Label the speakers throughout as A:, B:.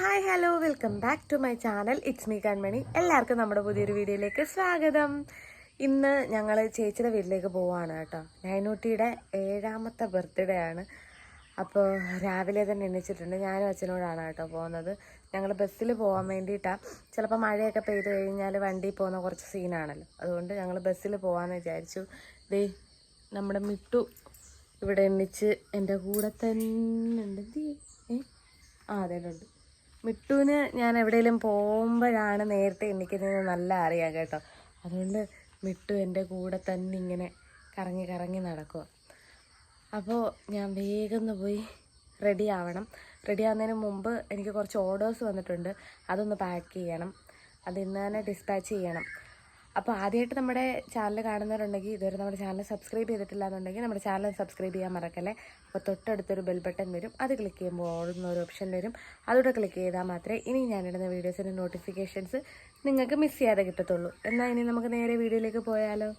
A: Hi hello welcome back to my channel it's me Kanmani എല്ലാവർക്കും നമ്മുടെ പുതിയൊരു വീഡിയോയിലേക്ക് സ്വാഗതം. ഇന്ന് ഞങ്ങൾ ചേച്ചിയുടെ വീട്ടിലേക്ക് പോവാണ് കേട്ടോ. നൈനൂട്ടിയുടെ ഏഴാമത്തെ ബർത്ത്ഡേ ആണ്. അപ്പോൾ രാവിലെ തന്നെ എണ്ണിച്ചിട്ടുണ്ട് ഞാനും അച്ഛനോടാണ് കേട്ടോ പോകുന്നത്. ഞങ്ങൾ ബസ്സിൽ പോകാൻ വേണ്ടിയിട്ടാണ് ചിലപ്പോൾ മഴയൊക്കെ പെയ്ത് കഴിഞ്ഞാൽ വണ്ടി പോകുന്ന കുറച്ച് സീനാണല്ലോ അതുകൊണ്ട് ഞങ്ങൾ ബസ്സിൽ പോകാമെന്ന് വിചാരിച്ചു. ദേ നമ്മുടെ മിട്ടു ഇവിടെ എണ്ണിച്ച് എന്റെ കൂടെ തന്നെ ഉണ്ട്. ഏ? ആ ഉണ്ട്. മിട്ടുവിന് ഞാൻ എവിടെയെങ്കിലും പോകുമ്പോഴാണ് നേരത്തെ എണ്ണിക്കുന്നത് നല്ല അറിയാം കേട്ടോ. അതുകൊണ്ട് മിട്ടു എന്റെ കൂടെ തന്നെ ഇങ്ങനെ കറങ്ങി കറങ്ങി നടക്കുക അപ്പോൾ ഞാൻ വേഗം പോയി റെഡി ആവണം. റെഡി ആവുന്നതിന് മുമ്പ് എനിക്ക് കുറച്ച് ഓർഡേഴ്സ് വന്നിട്ടുണ്ട്. അതൊന്ന് പാക്ക് ചെയ്യണം. അത് ഇന്ന് തന്നെ ഡിസ്പാച്ച് ചെയ്യണം. അപ്പോൾ ആദ്യമായിട്ട് നമ്മുടെ ചാനൽ കാണുന്നവരുണ്ടെങ്കിൽ ഇതുവരെ നമ്മുടെ ചാനൽ സബ്സ്ക്രൈബ് ചെയ്തിട്ടില്ല എന്നുണ്ടെങ്കിൽ നമ്മുടെ ചാനൽ സബ്സ്ക്രൈബ് ചെയ്യാൻ മറക്കല്ലേ? അപ്പോൾ തൊട്ടടുത്തൊരു ബെൽ ബട്ടൺ വരും. അത് ക്ലിക്ക് ചെയ്യുമ്പോൾ ഓടുന്ന ഒരു ഓപ്ഷൻ വരും. അതോടെ ക്ലിക്ക് ചെയ്താൽ മാത്രമേ ഇനി ഞാനിടുന്ന വീഡിയോസിന്റെ നോട്ടിഫിക്കേഷൻസ് നിങ്ങൾക്ക് മിസ് ചെയ്യാതെ കിട്ടത്തുള്ളൂ. എന്നാൽ ഇനി നമുക്ക് നേരെ വീഡിയോയിലേക്ക് പോയാലോ?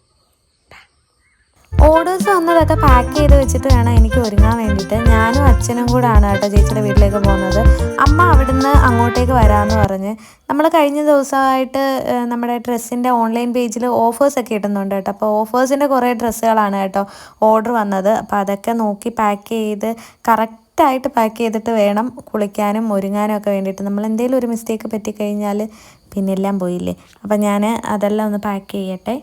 B: ഓർഡേഴ്സ് വന്നതൊക്കെ പാക്ക് ചെയ്ത് വെച്ചിട്ട് വേണം എനിക്ക് ഒരുങ്ങാൻ വേണ്ടിയിട്ട്. ഞാനും അച്ഛനും കൂടാണ് കേട്ടോ ചേച്ചിയുടെ വീട്ടിലേക്ക് പോകുന്നത്. അമ്മ അവിടുന്ന് അങ്ങോട്ടേക്ക് വരാമെന്ന് പറഞ്ഞ്. നമ്മൾ കഴിഞ്ഞ ദിവസമായിട്ട് നമ്മുടെ ഡ്രസ്സിന്റെ ഓൺലൈൻ പേജിൽ ഓഫേഴ്സൊക്കെ ഇടുന്നുണ്ട് കേട്ടോ. അപ്പോൾ ഓഫേഴ്സിന്റെ കുറേ ഡ്രസ്സുകളാണ് കേട്ടോ ഓർഡർ വന്നത്. അപ്പോൾ അതൊക്കെ നോക്കി പാക്ക് ചെയ്ത് കറക്റ്റ് കറക്റ്റായിട്ട് പാക്ക് ചെയ്തിട്ട് വേണം കുളിക്കാനും ഒരുങ്ങാനും ഒക്കെ വേണ്ടിയിട്ട്. നമ്മൾ എന്തെങ്കിലും ഒരു മിസ്റ്റേക്ക് പറ്റിക്കഴിഞ്ഞാൽ പിന്നെ എല്ലാം പോയില്ലേ? അപ്പം ഞാൻ അതെല്ലാം ഒന്ന് പാക്ക് ചെയ്യട്ടെ.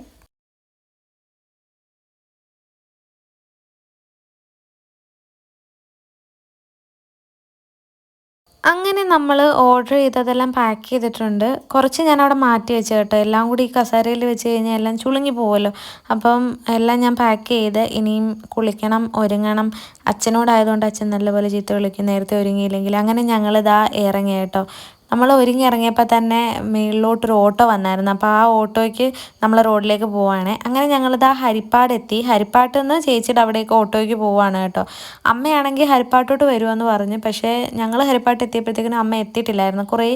B: അങ്ങനെ നമ്മൾ ഓർഡർ ചെയ്തതെല്ലാം പാക്ക് ചെയ്തിട്ടുണ്ട്. കുറച്ച് ഞാൻ അവിടെ മാറ്റി വെച്ച് കേട്ടോ എല്ലാം കൂടി ഈ കസേരയിൽ വെച്ച് കഴിഞ്ഞാൽ എല്ലാം ചുളുങ്ങി പോകുമല്ലോ അപ്പം എല്ലാം ഞാൻ പാക്ക് ചെയ്ത് ഇനിയും കുളിക്കണം ഒരുങ്ങണം. അച്ഛനോടായതുകൊണ്ട് അച്ഛൻ നല്ലപോലെ ചീത്ത വിളിക്കും നേരത്തെ ഒരുങ്ങിയില്ലെങ്കിൽ. അങ്ങനെ ഞങ്ങളിതാ ഇറങ്ങി കേട്ടോ നമ്മൾ ഒരുങ്ങി ഇറങ്ങിയപ്പോൾ തന്നെ മേളിലോട്ടൊരു ഓട്ടോ വന്നായിരുന്നു. അപ്പോൾ ആ ഓട്ടോയ്ക്ക് നമ്മൾ റോഡിലേക്ക് പോവാണ്. അങ്ങനെ ഞങ്ങളിത് ആ ഹരിപ്പാടെത്തി. ഹരിപ്പാട്ടിൽ നിന്ന് ചേച്ചിയുടെ അവിടേക്ക് ഓട്ടോയ്ക്ക് പോവാണ് കേട്ടോ. അമ്മയാണെങ്കിൽ ഹരിപ്പാട്ടോട്ട് വരുമെന്ന് പറഞ്ഞു. പക്ഷേ ഞങ്ങൾ ഹരിപ്പാട്ട് എത്തിയപ്പോഴത്തേക്കിനും അമ്മ എത്തിയിട്ടില്ലായിരുന്നു. കുറേ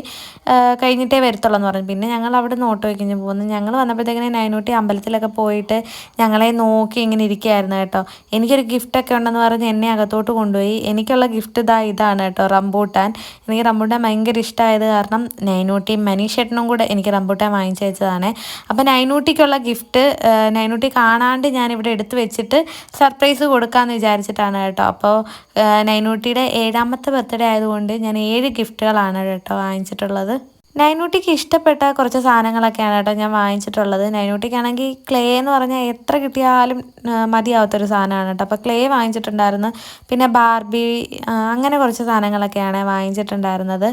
B: കഴിഞ്ഞിട്ടേ വരത്തുള്ളൂ എന്ന് പറഞ്ഞു. പിന്നെ ഞങ്ങൾ അവിടെ നിന്ന് ഓട്ടോയ്ക്ക് ഇഞ്ഞ് പോകുന്നു ഞങ്ങൾ വന്നപ്പോഴത്തേക്കിനും നൈനൂട്ടി അമ്പലത്തിലൊക്കെ പോയിട്ട് ഞങ്ങളെ നോക്കി ഇങ്ങനെ ഇരിക്കുകയായിരുന്നു കേട്ടോ. എനിക്കൊരു ഗിഫ്റ്റൊക്കെ ഉണ്ടെന്ന് പറഞ്ഞ് എന്നെ അകത്തോട്ട് കൊണ്ടുപോയി. എനിക്കുള്ള ഗിഫ്റ്റ് ഇതാ ഇതാണ് കേട്ടോ റംബൂട്ടാൻ. എനിക്ക് റംബൂട്ടാൻ ഭയങ്കര ഇഷ്ടമായത് കാരണം നൈനൂട്ടിയും മനീഷേട്ടനും കൂടെ എനിക്ക് റംബൂട്ടാൻ വാങ്ങിച്ചു വെച്ചതാണ്. അപ്പോൾ നൈനൂട്ടിക്കുള്ള ഗിഫ്റ്റ് നൈനൂട്ടി കാണാണ്ട് ഞാനിവിടെ എടുത്തു വെച്ചിട്ട് സർപ്രൈസ് കൊടുക്കാമെന്ന് വിചാരിച്ചിട്ടാണ് കേട്ടോ. അപ്പോൾ നൈനൂട്ടിയുടെ ഏഴാമത്തെ ബർത്ത്ഡേ ആയതുകൊണ്ട് ഞാൻ ഏഴ് ഗിഫ്റ്റുകളാണ് കേട്ടോ വാങ്ങിച്ചിട്ടുള്ളത്. നൈനൂട്ടിക്ക് ഇഷ്ടപ്പെട്ട കുറച്ച് സാധനങ്ങളൊക്കെയാണ് കേട്ടോ ഞാൻ വാങ്ങിച്ചിട്ടുള്ളത്. നൈനൂട്ടിക്കാണെങ്കിൽ ക്ലേ എന്ന് പറഞ്ഞാൽ എത്ര കിട്ടിയാലും മതിയാവാത്തൊരു സാധനമാണ് കേട്ടോ. അപ്പോൾ ക്ലേ വാങ്ങിച്ചിട്ടുണ്ടായിരുന്നു. പിന്നെ ബാർബി അങ്ങനെ കുറച്ച് സാധനങ്ങളൊക്കെയാണ് വാങ്ങിച്ചിട്ടുണ്ടായിരുന്നത്.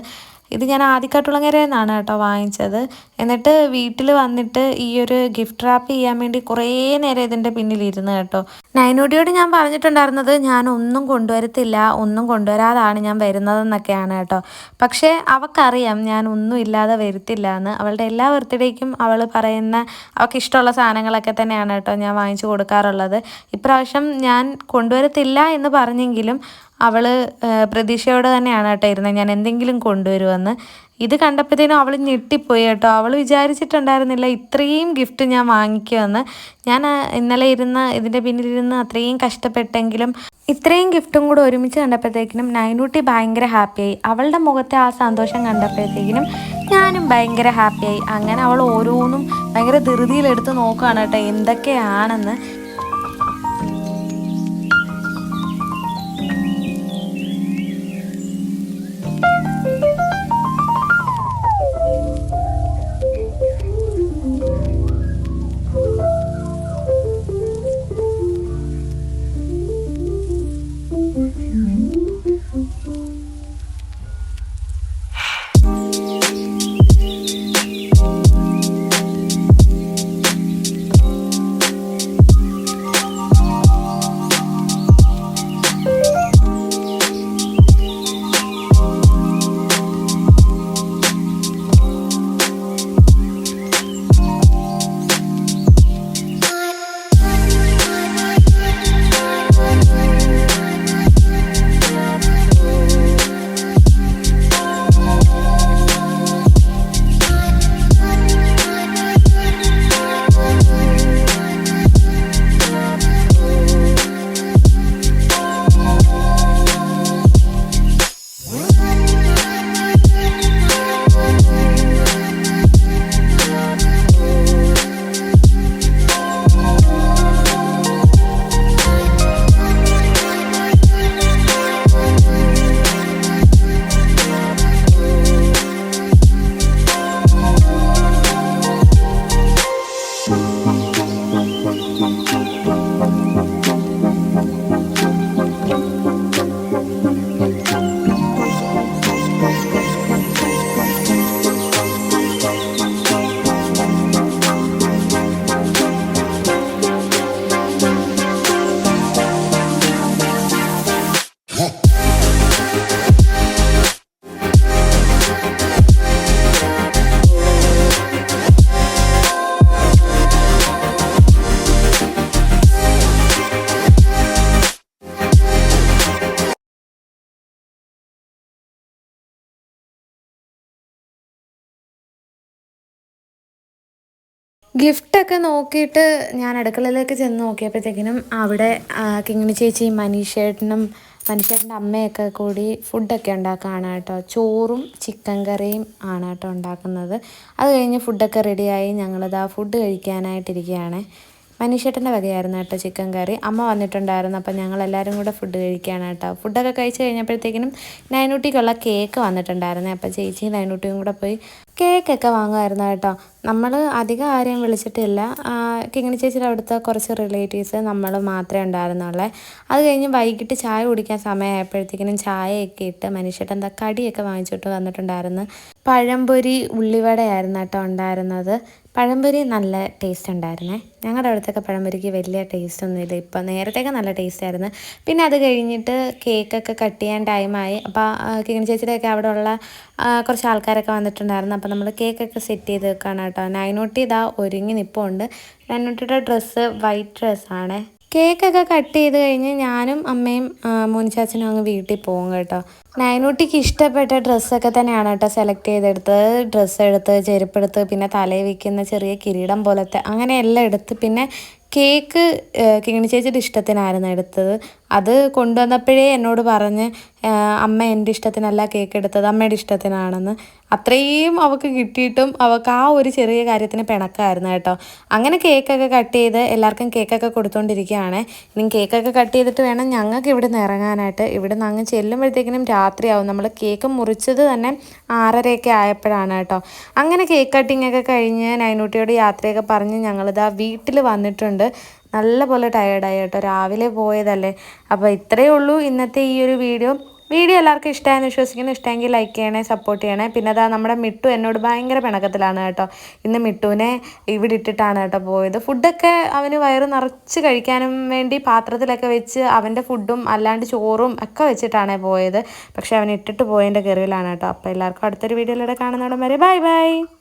B: ഇത് ഞാൻ ആദ്യക്കാട്ടുളങ്ങരയിൽ നിന്നാണ് കേട്ടോ വാങ്ങിച്ചത്. എന്നിട്ട് വീട്ടിൽ വന്നിട്ട് ഈ ഒരു ഗിഫ്റ്റ് റാപ്പ് ചെയ്യാൻ വേണ്ടി കുറേ നേരം ഇതിന്റെ പിന്നിലിരുന്ന് കേട്ടോ. നൈനോടിയോട് ഞാൻ പറഞ്ഞിട്ടുണ്ടായിരുന്നത് ഞാൻ ഒന്നും കൊണ്ടുവരത്തില്ല ഒന്നും കൊണ്ടുവരാതാണ് ഞാൻ വരുന്നതെന്നൊക്കെയാണ് കേട്ടോ. പക്ഷേ അവൾക്കറിയാം ഞാൻ ഒന്നും ഇല്ലാതെ വരുത്തില്ല എന്ന് അവളുടെ എല്ലാ ബർത്ത്ഡേക്കും അവൾ പറയുന്ന അവൾക്ക് ഇഷ്ടമുള്ള സാധനങ്ങളൊക്കെ തന്നെയാണ് കേട്ടോ ഞാൻ വാങ്ങിച്ചു കൊടുക്കാറുള്ളത്. ഇപ്രാവശ്യം ഞാൻ കൊണ്ടുവരത്തില്ല എന്ന് പറഞ്ഞെങ്കിലും അവൾ പ്രതീക്ഷയോടെ തന്നെയാണ് കേട്ടോ ഇരുന്നത്. ഞാൻ എന്തെങ്കിലും കൊണ്ടുവരുമെന്ന് ഇത് കണ്ടപ്പോഴത്തേനും അവൾ ഞെട്ടിപ്പോയി കേട്ടോ. അവൾ വിചാരിച്ചിട്ടുണ്ടായിരുന്നില്ല ഇത്രയും ഗിഫ്റ്റ് ഞാൻ വാങ്ങിക്കുമെന്ന്. ഞാൻ ഇന്നലെ ഇരുന്ന് ഇതിന്റെ പിന്നിലിരുന്ന് അത്രയും കഷ്ടപ്പെട്ടെങ്കിലും ഇത്രയും ഗിഫ്റ്റും കൂടെ ഒരുമിച്ച് കണ്ടപ്പോഴത്തേക്കിനും നൈനൂട്ടി ഭയങ്കര ഹാപ്പിയായി. അവളുടെ മുഖത്തെ ആ സന്തോഷം കണ്ടപ്പോഴത്തേക്കിനും ഞാനും ഭയങ്കര ഹാപ്പിയായി. അങ്ങനെ അവൾ ഓരോന്നും ഭയങ്കര ധൃതിയിലെടുത്ത് നോക്കുകയാണ് കേട്ടോ. എന്തൊക്കെയാണെന്ന് ഗിഫ്റ്റൊക്കെ നോക്കിയിട്ട് ഞാൻ അടുക്കളയിലേക്ക് ചെന്ന് നോക്കിയപ്പോഴത്തേക്കിനും അവിടെ കിങ്ങിണി ചേച്ചി മനീഷേട്ടനും മനീഷേട്ടന്റെ അമ്മയൊക്കെ കൂടി ഫുഡൊക്കെ ഉണ്ടാക്കുകയാണ് കേട്ടോ. ചോറും ചിക്കൻ കറിയും ആണ് കേട്ടോ ഉണ്ടാക്കുന്നത്. അത് കഴിഞ്ഞ് ഫുഡൊക്കെ റെഡിയായി ഞങ്ങളിതാ ഫുഡ് കഴിക്കാനായിട്ടിരിക്കുകയാണ്. മനീഷേട്ടന്റെ വകയായിരുന്നു കേട്ടോ ചിക്കൻ കറി. അമ്മ വന്നിട്ടുണ്ടായിരുന്നു. അപ്പം ഞങ്ങൾ എല്ലാവരും കൂടെ ഫുഡ് കഴിക്കുകയാണ് കേട്ടോ. ഫുഡൊക്കെ കഴിച്ച് കഴിഞ്ഞപ്പോഴത്തേക്കിനും നൈനൂട്ടിക്കുള്ള കേക്ക് വന്നിട്ടുണ്ടായിരുന്നേ. അപ്പം ചേച്ചി നൈനൂട്ടിയും കൂടെ പോയി കേക്കൊക്കെ വാങ്ങുമായിരുന്നു കേട്ടോ. നമ്മൾ അധികം ആരെയും വിളിച്ചിട്ടില്ല. കിങ്ങിണി ചേച്ചിയുടെ അവിടുത്തെ കുറച്ച് റിലേറ്റീവ്സ് നമ്മൾ മാത്രമേ ഉണ്ടായിരുന്നുള്ളേ. അത് കഴിഞ്ഞ് വൈകിട്ട് ചായ കുടിക്കാൻ സമയമായപ്പോഴത്തേക്കിനും ചായയൊക്കെ ഇട്ട് മനുഷ്യട്ട് എന്താ കടിയൊക്കെ വാങ്ങിച്ചിട്ട് വന്നിട്ടുണ്ടായിരുന്നു. പഴംപൊരി ഉള്ളിവടയായിരുന്നു കേട്ടോ ഉണ്ടായിരുന്നത്. പഴംപൊരി നല്ല ടേസ്റ്റ് ഉണ്ടായിരുന്നേ. ഞങ്ങളുടെ അവിടുത്തൊക്കെ പഴംപൊരിക്ക് വലിയ ടേസ്റ്റ് ഒന്നുമില്ല ഇപ്പം നേരത്തെയൊക്കെ നല്ല ടേസ്റ്റ് ആയിരുന്നു. പിന്നെ അത് കഴിഞ്ഞിട്ട് കേക്കൊക്കെ കട്ട് ചെയ്യാൻ ടൈമായി അപ്പോൾ കിങ്ങിണി ചേച്ചിയുടെയൊക്കെ അവിടെ ഉള്ള കുറച്ച് ആൾക്കാരൊക്കെ വന്നിട്ടുണ്ടായിരുന്നു. അപ്പോൾ നമ്മൾ കേക്കൊക്കെ സെറ്റ് ചെയ്ത് വെക്കുകയാണ് കേട്ടോ. നൈനൂട്ടി ഇതാ ഒരുങ്ങി നിൽപ്പുണ്ട് നൈനൂട്ടിയുടെ ഡ്രസ്സ് വൈറ്റ് ഡ്രസ്സാണ് കേക്കൊക്കെ കട്ട് ചെയ്ത് കഴിഞ്ഞ് ഞാനും അമ്മയും മോനിച്ചാച്ചനും അങ്ങ് വീട്ടിൽ പോകും കേട്ടോ. നൈനൂട്ടിക്ക് ഇഷ്ടപ്പെട്ട ഡ്രസ്സൊക്കെ തന്നെയാണ് കേട്ടോ സെലക്ട് ചെയ്തെടുത്തത്. ഡ്രസ്സ് എടുത്ത് ചെരുപ്പെടുത്ത് പിന്നെ തലയിൽ വയ്ക്കുന്ന ചെറിയ കിരീടം പോലത്തെ അങ്ങനെ എല്ലാം എടുത്ത് പിന്നെ കേക്ക് കിങ്ങിണി ചേച്ചിയുടെ ഇഷ്ടത്തിനായിരുന്നു എടുത്തത്. അത് കൊണ്ടുവന്നപ്പോഴേ എന്നോട് പറഞ്ഞ് അമ്മ എന്റെ ഇഷ്ടത്തിനല്ല കേക്ക് എടുത്തത് അമ്മയുടെ ഇഷ്ടത്തിനാണെന്ന്. അത്രയും അവൾക്ക് കിട്ടിയിട്ടും അവൾക്ക് ആ ഒരു ചെറിയ കാര്യത്തിന് പിണക്കായിരുന്നു കേട്ടോ. അങ്ങനെ കേക്കൊക്കെ കട്ട് ചെയ്ത് എല്ലാവർക്കും കേക്കൊക്കെ കൊടുത്തുകൊണ്ടിരിക്കുകയാണ് ഇനി കേക്കൊക്കെ കട്ട് ചെയ്തിട്ട് വേണം ഞങ്ങൾക്ക് ഇവിടെ നിന്ന് ഇറങ്ങാനായിട്ട്. ഇവിടെ നിന്ന് അങ്ങ് ചെല്ലുമ്പോഴത്തേക്കിനും രാത്രിയാവും. നമ്മൾ കേക്ക് മുറിച്ചത് തന്നെ ആറരയൊക്കെ ആയപ്പോഴാണ് കേട്ടോ. അങ്ങനെ കേക്ക് കട്ടിങ്ങൊക്കെ കഴിഞ്ഞ് നൈനൂട്ടിയോട് യാത്രയൊക്കെ പറഞ്ഞ് ഞങ്ങളിതാ വീട്ടിൽ വന്നിട്ടുണ്ട്. നല്ല പോലെ ടയേർഡായി കേട്ടോ. രാവിലെ പോയതല്ലേ. അപ്പോൾ ഇത്രയേ ഉള്ളൂ ഇന്നത്തെ ഈ ഒരു വീഡിയോ. വീഡിയോ എല്ലാവർക്കും ഇഷ്ടമായെന്ന് വിശ്വസിക്കുന്നു. ഇഷ്ടമെങ്കിൽ ലൈക്ക് ചെയ്യണേ സപ്പോർട്ട് ചെയ്യണേ. പിന്നെ അതാ നമ്മുടെ മിട്ടു എന്നോട് ഭയങ്കര പിണക്കത്തിലാണ് കേട്ടോ. ഇന്ന് മിട്ടുവിനെ ഇവിടെ ഇട്ടിട്ടാണ് കേട്ടോ പോയത്. ഫുഡൊക്കെ അവന് വയറ് നിറച്ച് കഴിക്കാനും വേണ്ടി പാത്രത്തിലൊക്കെ വെച്ച് അവന്റെ ഫുഡും അല്ലാണ്ട് ചോറും ഒക്കെ വെച്ചിട്ടാണ് പോയത്. പക്ഷേ അവൻ ഇട്ടിട്ട് പോയതിന്റെ കയറിയിലാണ് കേട്ടോ. അപ്പോൾ എല്ലാവർക്കും അടുത്തൊരു വീഡിയോയിലൂടെ കാണുന്നവിടം വരെ ബൈ ബൈ